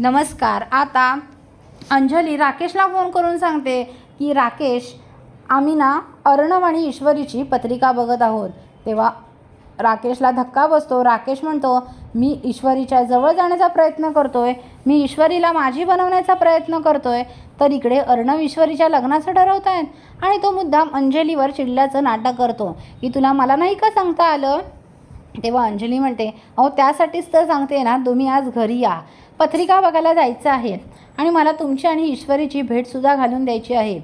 नमस्कार. आता अंजली राकेशला फोन करून सांगते की राकेश आम्ही ना अर्णव आणि ईश्वरीची पत्रिका बघत आहोत. तेव्हा राकेशला धक्का बसतो. राकेश म्हणतो मी ईश्वरीच्या जवळ जाण्याचा प्रयत्न करतोय. मी ईश्वरीला माझी बनवण्याचा प्रयत्न करतोय. तर इकडे अर्णव ईश्वरीच्या लग्नाचं ठरवत आहेत आणि तो मुद्दाम अंजलीवर चिडल्याचं नाटक करतो. की तुला मला नाही का सांगता आलं? तेव्हा अंजली म्हणते अहो त्यासाठीच तर सांगते ना तुम्ही आज घरी या. पत्रिका बघायला जायचं आहे आणि मला तुमची आणि ईश्वरीची भेटसुद्धा घालून द्यायची आहे.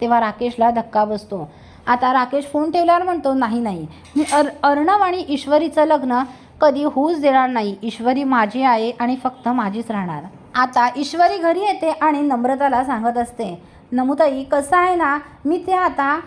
तेव्हा राकेशला धक्का बसतो. आता राकेश फोन ठेवल्यावर म्हणतो नाही नाही. मी अर अर्णव आणि ईश्वरीचं लग्न कधी होऊच देणार नाही. ईश्वरी माझी आहे आणि फक्त माझीच राहणार. आता ईश्वरी घरी येते आणि नम्रताला सांगत असते नमुताई कसं आहे ना? मी ते आता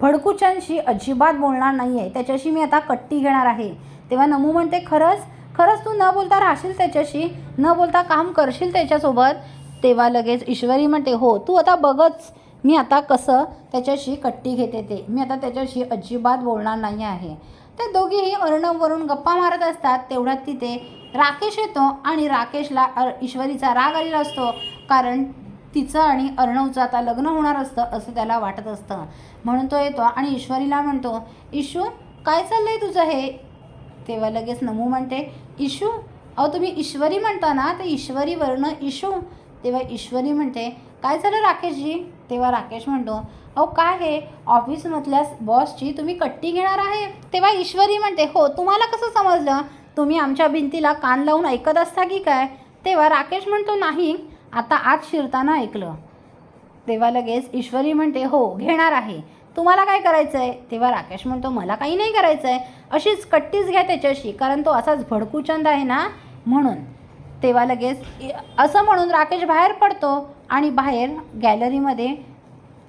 भडकुच्यांशी अजिबात बोलणार नाही आहे त्याच्याशी मी आता कट्टी घेणार आहे. तेव्हा नमू म्हणते खरंच? खरंच तू न बोलता राहशील त्याच्याशी न बोलता काम करशील त्याच्यासोबत तेव्हा लगेच ईश्वरी म्हणते हो तू आता बघच मी आता कसं त्याच्याशी कट्टी घेते ते. मी आता त्याच्याशी अजिबात बोलणार नाही आहे. ते दोघेही अर्णववरून गप्पा मारत असतात तेवढ्यात तिथे राकेश येतो आणि राकेशला अर ईश्वरीचा राग आलेला असतो कारण तिचं आणि अर्णवचं आता लग्न होणार असतं असं त्याला वाटत असतं. म्हणून तो येतो आणि ईश्वरीला म्हणतो इशू काय चाललं आहे तुझं हे? तेव्हा लगेच नमू म्हणते इशू अहो तुम्ही ईश्वरी म्हणता ना तर ईश्वरीवरनं इशू तेव्हा ईश्वरी म्हणते काय झालं राकेशजी? तेव्हा राकेश म्हणतो अहो काय हे ऑफिसमधल्या बॉसची तुम्ही कट्टी घेणार आहे? तेव्हा ईश्वरी म्हणते हो तुम्हाला कसं समजलं? तुम्ही आमच्या भिंतीला कान लावून ऐकत असता की काय? तेव्हा राकेश म्हणतो नाही आता आत शिरताना ऐकलं. तेव्हा लगेच ईश्वरी म्हणते हो घेणार आहे. तुम्हाला काय करायचं आहे तेव्हा राकेश म्हणतो मला काही नाही करायचं आहे अशीच कट्टीच घ्या त्याच्याशी कारण तो असाच भडकूचंद आहे ना? म्हणून. तेव्हा लगेच असं म्हणून राकेश बाहेर पडतो आणि बाहेर गॅलरीमध्ये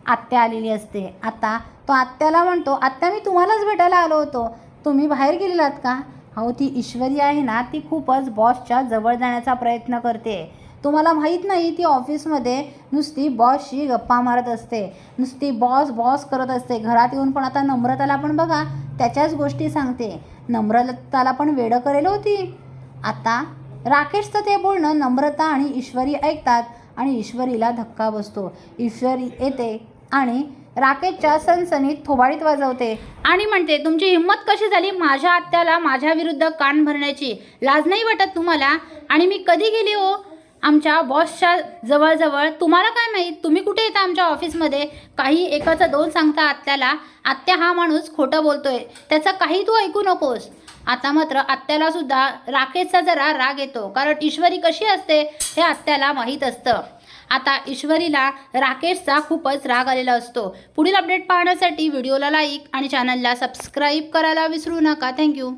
आत्या आलेली असते. आता तो आत्याला म्हणतो आत्या मी तुम्हालाच भेटायला आलो होतो. तुम्ही बाहेर गेलेलात का? हो ती ईश्वरी आहे ना ती खूपच बॉसच्या जवळ जाण्याचा प्रयत्न करते. तुम्हाला माहीत नाही ती ऑफिसमध्ये नुसती बॉसशी गप्पा मारत असते. नुसती बॉस बॉस करत असते. घरात येऊन पण आता नम्रताला पण बघा त्याच्याच गोष्टी सांगते. नम्रताला पण वेडं करेल होती आता राकेशचं ते बोलणं नम्रता आणि ईश्वरी ऐकतात आणि ईश्वरीला धक्का बसतो. ईश्वरी येते आणि राकेशच्या सनसनीत थोबाडीत वाजवते. आणि म्हणते तुमची हिंमत कशी झाली माझ्या आत्याला माझ्या विरुद्ध कान भरण्याची? लाज नाही वाटत तुम्हाला? आणि मी कधी गेली हो? आमच्या बॉसच्या जवळजवळ तुम्हाला काय माहीत? तुम्ही कुठे येता आमच्या ऑफिसमध्ये काही एकाचं दोन सांगता आत्याला आत्या हा माणूस खोटं बोलतोय. त्याचं काही तू ऐकू नकोस. आता मात्र आत्याला सुद्धा राकेशचा जरा राग येतो कारण ईश्वरी कशी असते हे आत्याला माहीत असतं. आता ईश्वरीला राकेशचा खूपच राग आलेला असतो. पुढील अपडेट पाहण्यासाठी व्हिडिओला लाईक आणि चॅनलला सबस्क्राईब करायला विसरू नका. थँक्यू